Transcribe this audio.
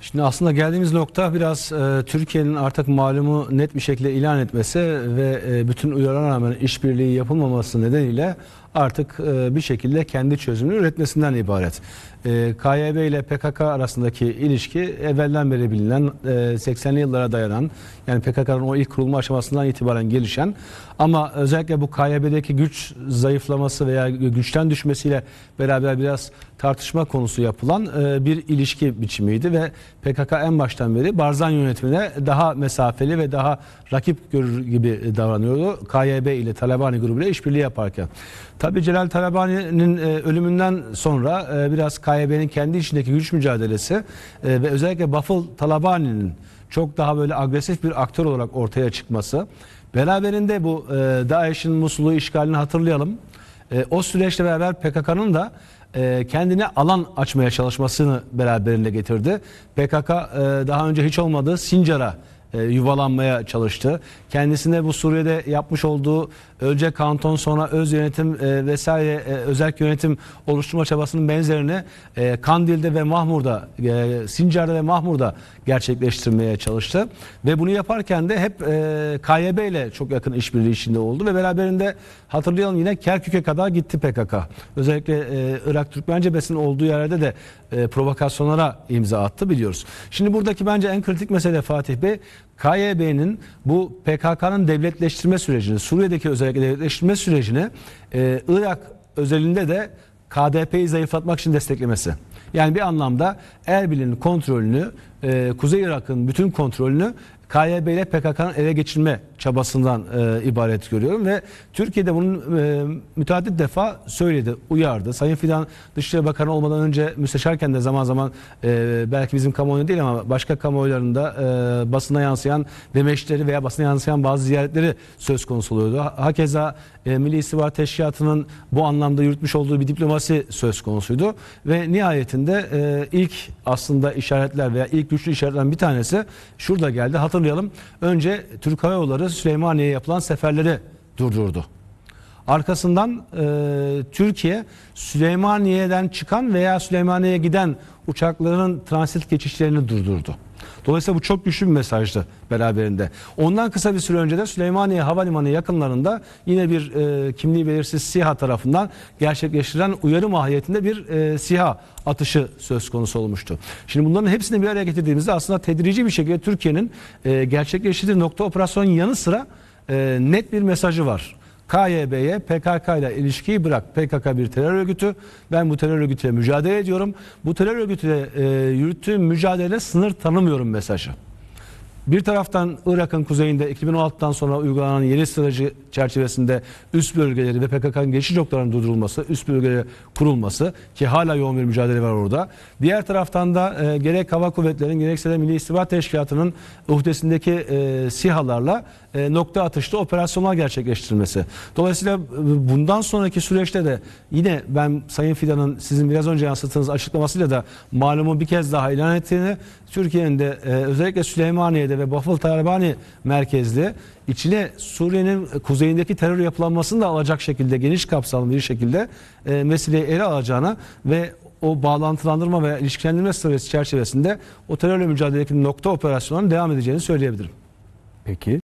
Şimdi aslında geldiğimiz nokta biraz e, Türkiye'nin artık malumu net bir şekilde ilan etmesi ve e, bütün uyarılara rağmen işbirliği yapılmaması nedeniyle artık e, bir şekilde kendi çözümünü üretmesinden ibaret. E, KYB ile PKK arasındaki ilişki evvelden beri bilinen e, 80'li yıllara dayanan yani PKK'nın o ilk kurulma aşamasından itibaren gelişen ama özellikle bu KYB'deki güç zayıflaması veya güçten düşmesiyle beraber biraz tartışma konusu yapılan e, bir ilişki biçimiydi ve PKK en baştan beri Barzan yönetimine daha mesafeli ve daha rakip görür gibi davranıyordu. KYB ile Talabani grubuyla işbirliği yaparken. Tabii Celal Talabani'nin e, ölümünden sonra e, biraz KYB'nin kendi içindeki güç mücadelesi e, ve özellikle Bafıl Talabani'nin çok daha böyle agresif bir aktör olarak ortaya çıkması. Beraberinde bu DAEŞ'in Musul'u işgalini hatırlayalım. O süreçle beraber PKK'nın da e, kendine alan açmaya çalışmasını beraberinde getirdi. PKK e, daha önce hiç olmadığı Sincar'a e, yuvalanmaya çalıştı. Kendisine bu Suriye'de yapmış olduğu önce kanton sonra öz yönetim e, vesaire e, özel yönetim oluşturma çabasının benzerini e, Kandil'de ve Mahmur'da, e, Sincar'da ve Mahmur'da gerçekleştirmeye çalıştı. Ve bunu yaparken de hep e, KYB ile çok yakın işbirliği içinde oldu ve beraberinde hatırlayalım yine Kerkük'e kadar gitti PKK. Özellikle e, Irak Türkmen cephesinin olduğu yerde de e, provokasyonlara imza attı biliyoruz. Şimdi buradaki bence en kritik mesele Fatih Bey KYB'nin bu PKK'nın devletleştirme sürecini, Suriye'deki özellikle devletleştirme sürecini e, Irak özelinde de KDP'yi zayıflatmak için desteklemesi. Yani bir anlamda Erbil'in kontrolünü, e, Kuzey Irak'ın bütün kontrolünü KYB ile PKK'nın ele geçirme çabasından e, ibaret görüyorum ve Türkiye'de bunun e, müteaddit defa söyledi, uyardı. Sayın Fidan Dışişleri Bakanı olmadan önce müsteşarken de zaman zaman e, belki bizim kamuoyunda değil ama başka kamuoylarında e, basına yansıyan demeçleri veya basına yansıyan bazı ziyaretleri söz konusu oluyordu. Hakeza e, Milli İstihbarat Teşkilatı'nın bu anlamda yürütmüş olduğu bir diplomasi söz konusuydu ve nihayetinde e, ilk aslında işaretler veya ilk güçlü işaretlerden bir tanesi şurada geldi. Hatırlayalım. Önce Türk Hava Yolları Süleymaniye'ye yapılan seferleri durdurdu. Arkasından e, Türkiye Süleymaniye'den çıkan veya Süleymaniye'ye giden uçakların transit geçişlerini durdurdu. Dolayısıyla bu çok güçlü bir mesajdı beraberinde. Ondan kısa bir süre önce de Süleymaniye Havalimanı yakınlarında yine bir e, kimliği belirsiz SİHA tarafından gerçekleştirilen uyarı mahiyetinde bir e, SİHA atışı söz konusu olmuştu. Şimdi bunların hepsini bir araya getirdiğimizde aslında tedrici bir şekilde Türkiye'nin e, gerçekleştirdiği nokta operasyonun yanı sıra e, net bir mesajı var. KYB'ye PKK ile ilişkiyi bırak. PKK bir terör örgütü. Ben bu terör örgütüyle mücadele ediyorum. Bu terör örgütüyle e, yürüttüğüm mücadele sınır tanımıyorum mesajı. Bir taraftan Irak'ın kuzeyinde 2016'dan sonra uygulanan yeni strateji çerçevesinde üst bölgeleri ve PKK'nın geçiş noktalarının durdurulması, üst bölgeleri kurulması ki hala yoğun bir mücadele var orada. Diğer taraftan da e, gerek hava kuvvetlerinin gerekse de Milli İstihbarat Teşkilatı'nın uhdesindeki e, SİHA'larla e, nokta atışlı operasyonlar gerçekleştirilmesi. Dolayısıyla e, bundan sonraki süreçte de yine ben Sayın Fidan'ın sizin biraz önce yansıttığınız açıklamasıyla da malumu bir kez daha ilan ettiğini Türkiye'nin de e, özellikle Süleymaniye'de ve Bafıl Talabani merkezli içine Suriye'nin kuzeyindeki terör yapılanmasını da alacak şekilde geniş kapsamlı bir şekilde e, meseleyi ele alacağına ve o bağlantılandırma ve ilişkilendirme stratejisi çerçevesinde o terörle mücadeledeki nokta operasyonlarının devam edeceğini söyleyebilirim. Peki.